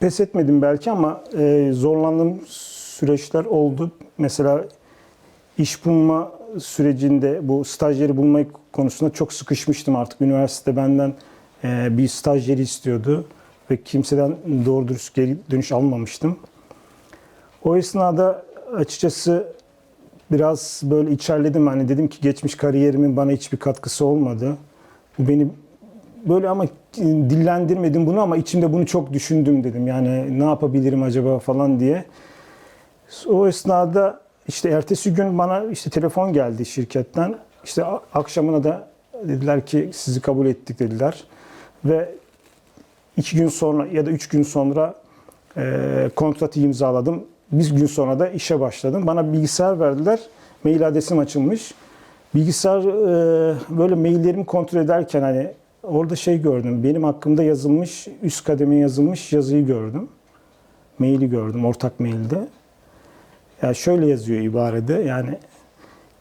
pes etmedim belki ama e, zorlandığım süreçler oldu. Mesela iş bulma sürecinde bu stajyeri bulma konusunda çok sıkışmıştım artık. Üniversite benden e, bir stajyeri istiyordu ve kimseden doğru dürüst geri dönüş almamıştım. O esnada açıkçası biraz böyle içerledim. Hani dedim ki geçmiş kariyerimin bana hiçbir katkısı olmadı. Bu beni böyle ama dillendirmedim bunu ama içimde bunu çok düşündüm dedim. Yani ne yapabilirim acaba falan diye. O esnada işte ertesi gün bana işte telefon geldi şirketten. İşte akşamına da dediler ki sizi kabul ettik dediler. Ve iki gün sonra ya da üç gün sonra e, kontratı imzaladım. Bir gün sonra da işe başladım. Bana bilgisayar verdiler. Mail adresim açılmış. Bilgisayar e, böyle maillerimi kontrol ederken hani orada şey gördüm. Benim hakkımda yazılmış, üst kademe yazılmış yazıyı gördüm. Maili gördüm, ortak mailde. Ya şöyle yazıyor ibarede. Yani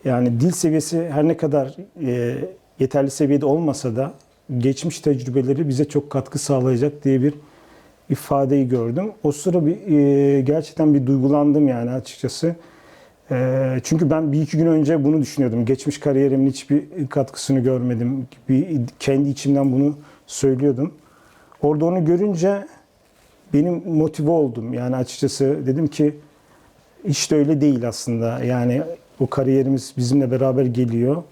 yani dil seviyesi her ne kadar e, yeterli seviyede olmasa da geçmiş tecrübeleri bize çok katkı sağlayacak diye bir ifadeyi gördüm. O sıra bir e, gerçekten bir duygulandım yani açıkçası. E, çünkü ben bir iki gün önce bunu düşünüyordum. Geçmiş kariyerimin hiçbir katkısını görmedim. Bir, kendi içimden bunu söylüyordum. Orada onu görünce benim motive oldum. Yani açıkçası dedim ki hiç de öyle değil aslında. Yani o kariyerimiz bizimle beraber geliyor.